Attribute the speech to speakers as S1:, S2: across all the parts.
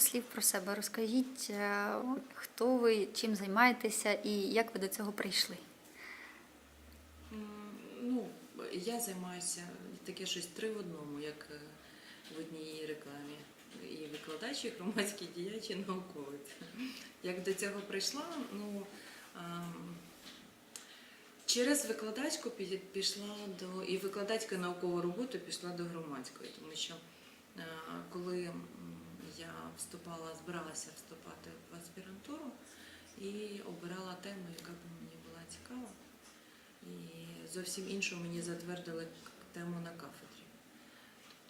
S1: слів про себе. Розкажіть, е, хто ви, чим займаєтеся і як ви до цього прийшли?
S2: Ну, я займаюся таке щось три в одному, як е, в одній рекламі. І викладач, і громадський діяч, і науковець. Як до цього прийшла, ну через викладачку пішла до і викладацька наукова робота пішла до громадської, тому що е, коли я вступала, збиралася вступати в аспірантуру і обирала тему, яка б мені була цікава. І зовсім іншу мені затвердили тему на кафедрі.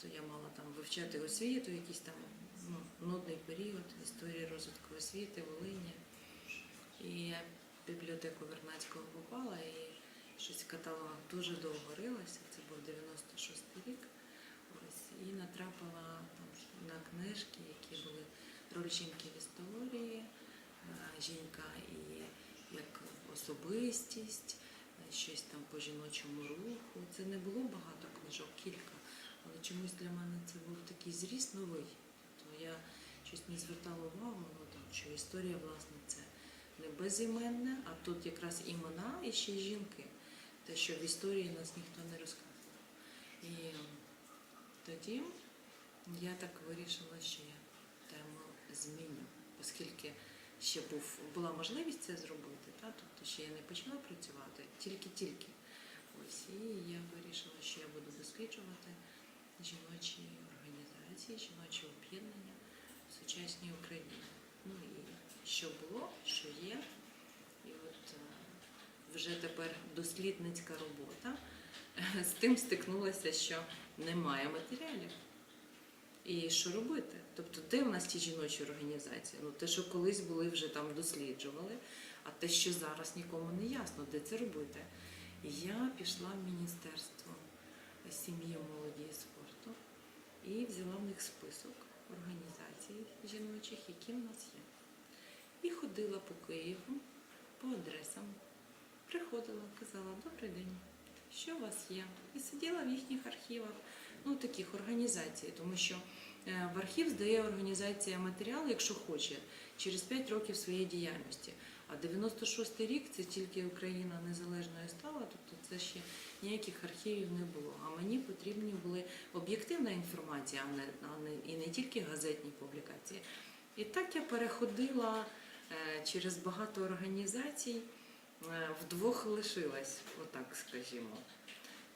S2: Тобто я мала там вивчати освіту, якийсь там ну, нудний період, історії розвитку освіти, Волині. І я в бібліотеку Вернацького попала і щось в каталогах дуже довго рилася. Це був 96-й рік. Ось, і натрапила там, на книжки, які були роль жінки в історії, е, жінка і як особистість, е, щось там по жіночому руху. Це не було багато книжок, кілька, але чомусь для мене це був такий зріст новий. Тобто я щось не звертала увагу, ну, там, що історія, власне, це не безіменне, а тут якраз імена і ще й жінки. Те, що в історії нас ніхто не розказував. І тоді я так вирішила, що я тему зміню, оскільки ще був, була можливість це зробити, та? тобто ще я не почала працювати, тільки-тільки. Ось, і я вирішила, що я буду досліджувати жіночі організації, жіночі об'єднання в сучасній Україні. Ну і що було, що є. І от е, вже тепер дослідницька робота з тим стикнулася, що немає матеріалів. І що робити? Тобто, де в нас ті жіночі організації? Ну, те, що колись були, вже там досліджували, а те, що зараз нікому не ясно, де це робити. Я пішла в Міністерство сім'ї, молоді і спорту і взяла в них список організацій жіночих, які в нас є. І ходила по Києву, по адресам. Приходила, казала, добрий день, що у вас є? І сиділа в їхніх архівах, ну таких організацій, тому що е, в архів здає організація матеріал, якщо хоче, через 5 років своєї діяльності. А 96-й рік це тільки Україна незалежною стала, тобто це ще ніяких архівів не було. А мені потрібні були об'єктивна інформація, а не, а не і не тільки газетні публікації. І так я переходила е, через багато організацій, е, вдвох лишилась, отак скажімо.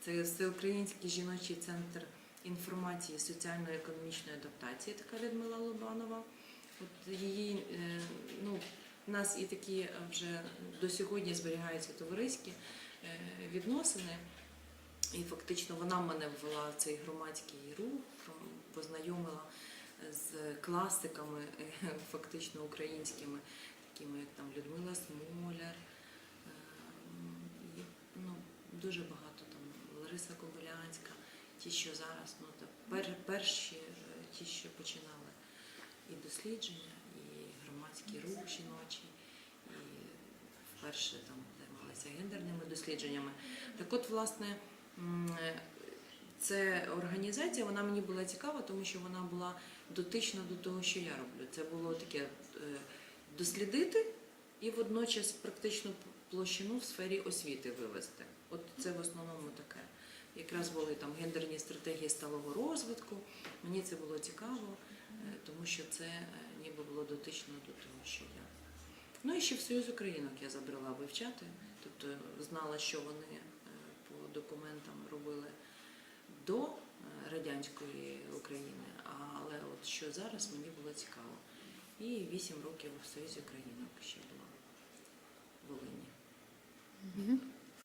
S2: Це Всеукраїнський жіночий центр інформації соціально-економічної адаптації, така Людмила Лобанова. От її, е, ну, у нас і такі вже до сьогодні зберігаються товариські е, відносини. І фактично вона мене ввела в цей громадський рух, познайомила з класиками, е, фактично українськими, такими як там Людмила Смоляр, і, ну, дуже багато Лариса Кобилянська, ті, що зараз, ну та перші, е, ті, що починали і дослідження, і громадський рух жіночий, і вперше там займалися гендерними дослідженнями. Так от, власне, е, це організація, вона мені була цікава, тому що вона була дотична до того, що я роблю. Це було таке е, дослідити і водночас практичну площину в сфері освіти вивести. От це в основному таке. Якраз були там гендерні стратегії сталого розвитку. Мені це було цікаво, е, тому що це е, ніби було дотично до того, що я. Ну і ще в Союз Українок я забрала вивчати, тобто знала, що вони е, по документам робили до радянської України, але от що зараз мені було цікаво. І вісім років в Союзі Українок ще була Волині.